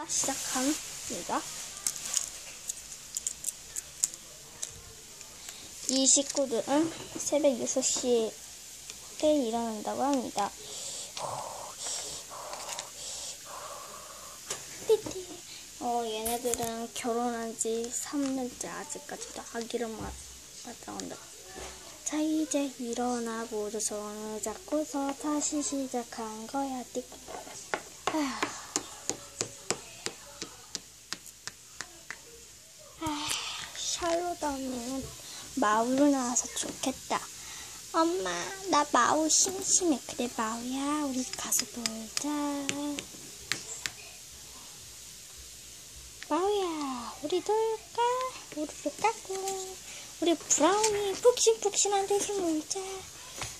자, 시작합니다. 이 식구들은 새벽 6시에 일어난다고 합니다. 어, 얘네들은 결혼한 지 3년째 아직까지도 아기를 낳았다온다. 자, 이제 일어나 모두 손을 잡고서 다시 시작한 거야, 띠. 아휴. 샬롯 언니는 마우로 나와서 좋겠다. 엄마, 나 마우 심심해. 그래, 마우야, 우리 가서 놀자. 마우야, 우리 놀까? 우리를 깎고. 우리 브라우니 푹신푹신한 데서 놀자.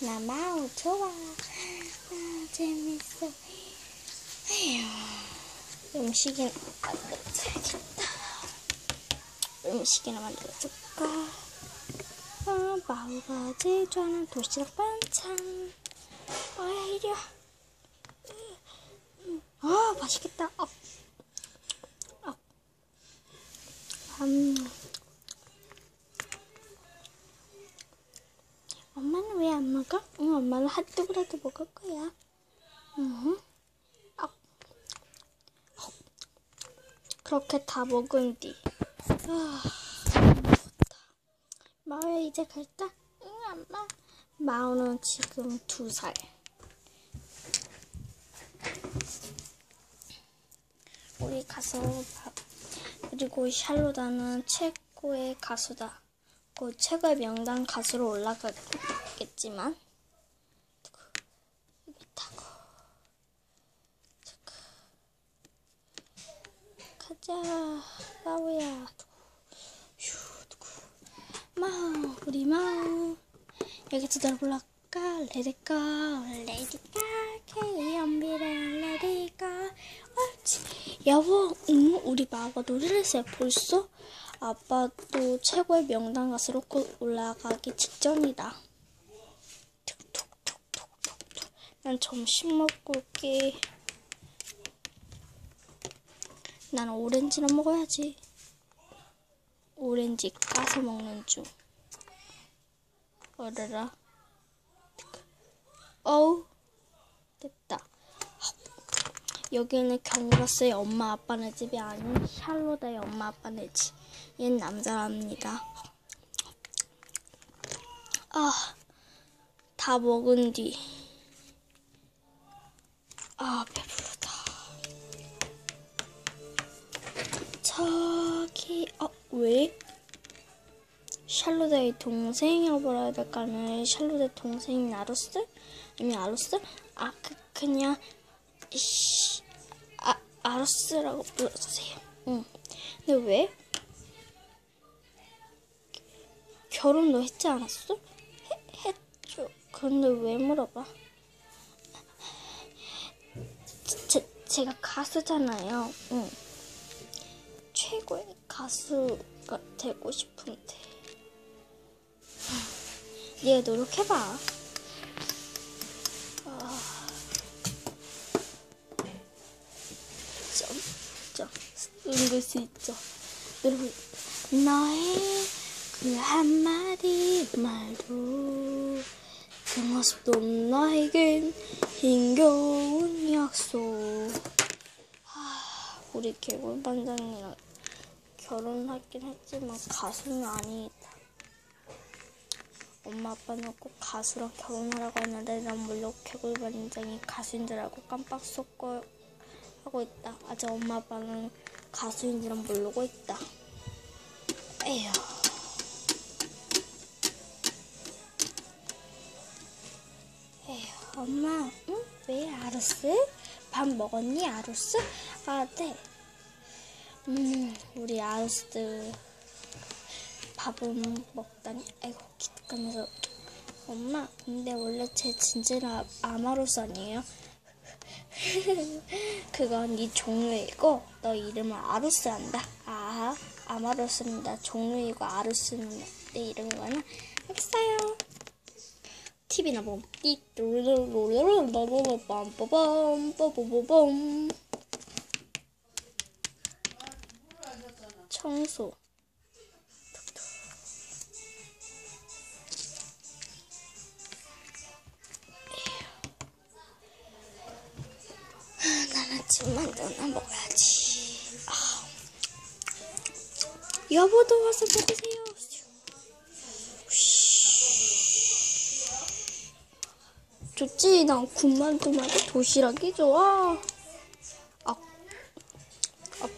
나 마우 좋아. 아, 재밌어. 에휴, 음식이나 만들어야겠다. 음식이나 만들어 줄까? 아, 마우가 제일 좋아하는 도시락 반찬. 아야, 이리 와. 아, 맛있겠다. 아, 아. 음. 엄마는 왜 안 먹어? 응, 엄마는 핫도그라도 먹을 거야. 응. 아. 어. 그렇게 다 먹은 뒤. 아, 이제 갈까? 응, 엄마. 마우는 지금 두 살. 우리 가서 밥. 그리고 샬로다는 최고의 가수다. 그 최고의 명단 가수로 올라가겠지만 가자 마우야 휴 마우 우리 마우 여기서 널 불러까 레디까 레디까 케이 연비를 레디까 옳지 여보 응 우리 마우가 노래를 했어요 벌써? 아빠도 최고의 명단 가수로 꼭 올라가기 직전이다. 난 점심 먹고 올게. 난 오렌지나 먹어야지. 오렌지 까서 먹는 중. 어라라. 어우. 됐다. 여기는 경우라스의 엄마 아빠네 집이 아닌 샬로다의 엄마 아빠네 집. 옛 남자랍니다. 아, 다 먹은 뒤. 동생이라고 해야 될까는 샬로다의 동생인 아로스? 아니면 아로스? 아, 그, 그냥, 씨, 아, 아로스라고 불러주세요. 응. 근데 왜? 결혼 너 했지 않았어? 해, 했죠. 그런데 왜 물어봐? 제, 제가 가수잖아요. 응. 최고의 가수가 되고 싶은데. 네가 노력해봐. 아... 점, 점, 읽을 수 있죠. 여러분, 너의 그 한마디 말도 그 모습도 나에겐 힘겨운 약속 하, 우리 개굴 반장이랑 결혼하긴 했지만 가수는 아니다 엄마 아빠는 꼭 가수랑 결혼하라고 하는데 난 몰라 개굴 반장이 가수인 줄 알고 깜빡 속고 하고 있다 아직 엄마 아빠는 가수인 줄은 모르고 있다 에휴 엄마, 응? 왜 아루스? 밥 먹었니, 아루스? 아, 네. 음, 우리 아루스 밥은 먹다니. 아이고, 기특하면서. 엄마, 근데 원래 제 진짜는 아마루스 아니에요? 그건 네 종류이고, 너 이름은 아루스 한다. 아, 아마루스입니다. 종류이고 아루스는 내 이름이거나. 알겠어요. TV나 봄. 청소. 아, 집 만두나 먹어야지. 아. 여보도 와서 먹으세요. 좋지? 난 군만두마다 도시락이 좋아. 아, 아.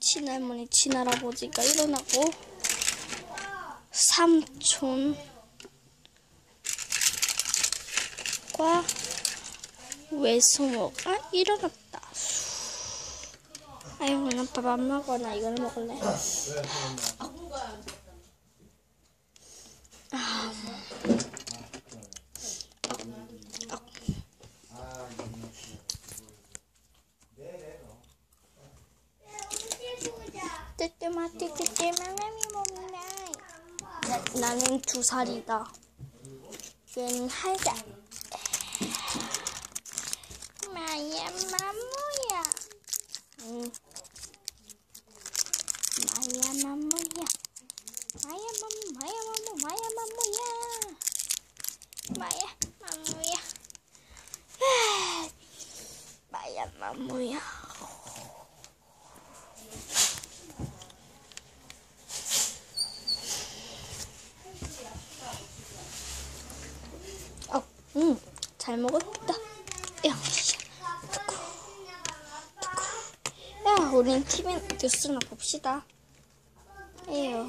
친할머니, 친할아버지가 일어나고 삼촌과 외숙모가 일어났다. 아이고, 난 밥 안 먹어. 나 이걸 먹을래. 뜨뜨마티 뜨뜨마마미 몸나이 나는 두 살이다. 얘는 한 살. 마야 마무야. 응. 마야 마무야. 마야 마무 마야 마무 마야 마무야. 마야 마무야. 아, 마야 마무야. 어, 응, 잘 먹었 우린 TV 뉴스나 봅시다. 에요.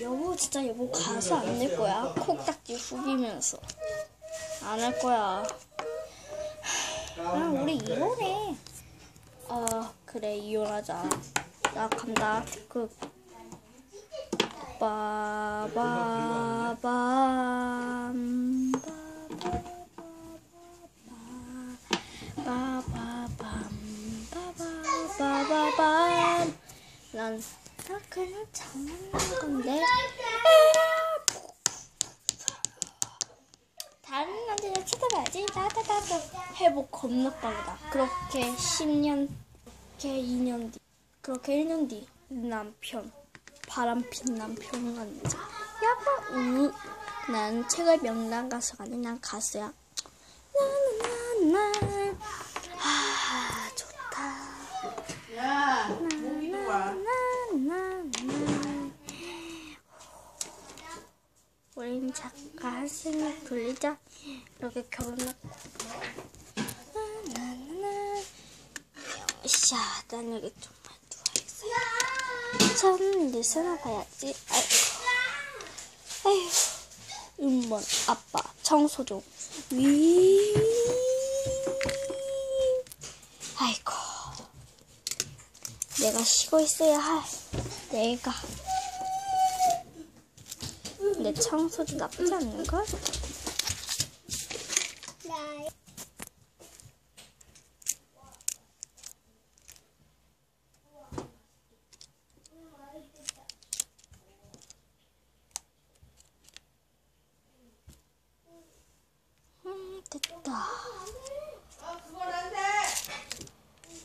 여보, 진짜 여보 가서 안 낼 거야. 콕딱지 후비면서. 안 할 거야. 아, 우리 이혼해. 아 그래 이혼하자 나 간다 그 빠바밤 빠바밤 빠바바밤 난나 그냥 장난하는 건데 다른 남자를 쳐다봐야지 나다다다 회복 겁나 빠르다 그렇게 10년 그렇게 2년 뒤 그렇게 1년 뒤 남편 바람핀 남편을 만나 자 여보 우난 책을 명랑 가수가 아닌 난 가수야. 나나나나. 아 좋다. 야, 와. 나나나나. 우린 잠깐 한숨을 돌리자. 이렇게 결혼했고. 나나나나. 샤, 난 여기 좀만 누워있어. 전 뉴스나 봐야지. 아 아휴 음원 아빠 청소 좀 위. 아이고 내가 쉬고 있어야 할 내가 내 청소도 나쁘지 않는걸? 음, 됐다.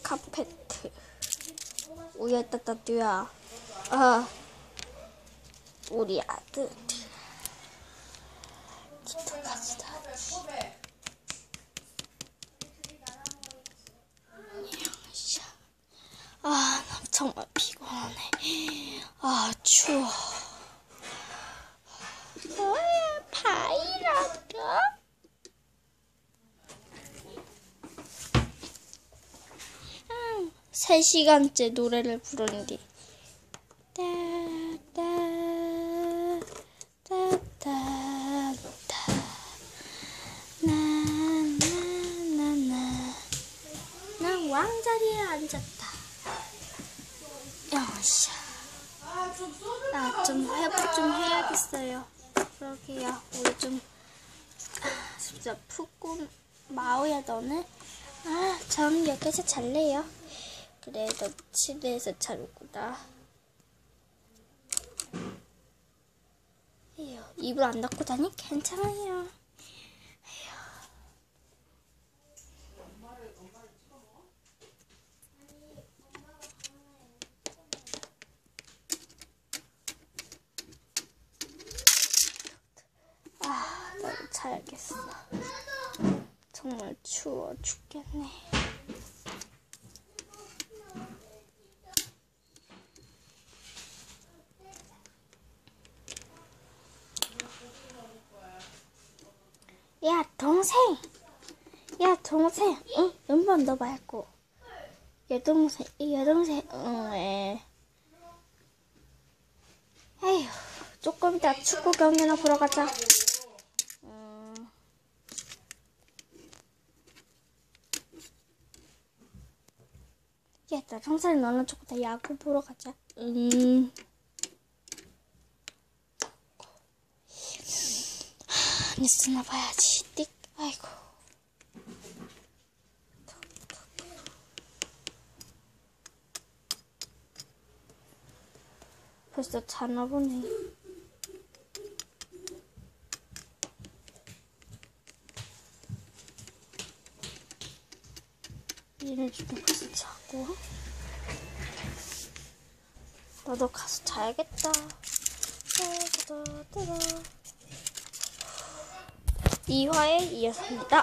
카페트. 우야 따따뚜야. 아, 우리 아들. 기특하지다. 샤. 아, 나 정말 피곤하네. 아, 추워. 뭐야, 바이라도? 음, 3시간째 노래를 부르는데. 난 왕자리에 앉았다. 영샤. 나 좀 회복 좀 해야겠어요. 그러게요. 우리 좀 아, 진짜 푹고 마오야 너는? 아, 전 여기서 잘래요. 그래, 너 침대에서 자는구나. 입을 안 닫고 다니 괜찮아요. 아, 나도 자야겠어. 정말 추워 죽겠네. 야, 동생! 야, 동생! 응, 음반 너 말고. 여동생, 이 여동생, 응, 왜. 에휴, 조금 이따 축구 경기나 보러 가자. 음. 야, 나 동생 너는 조금 더 야구 보러 가자. 음. 뉴스나 봐야지. 띡. 아이고. 벌써 자나 보네. 얘네 지금 벌써 자고. 나도 가서 자야겠다. 따다다다다. 2화에 이어서입니다.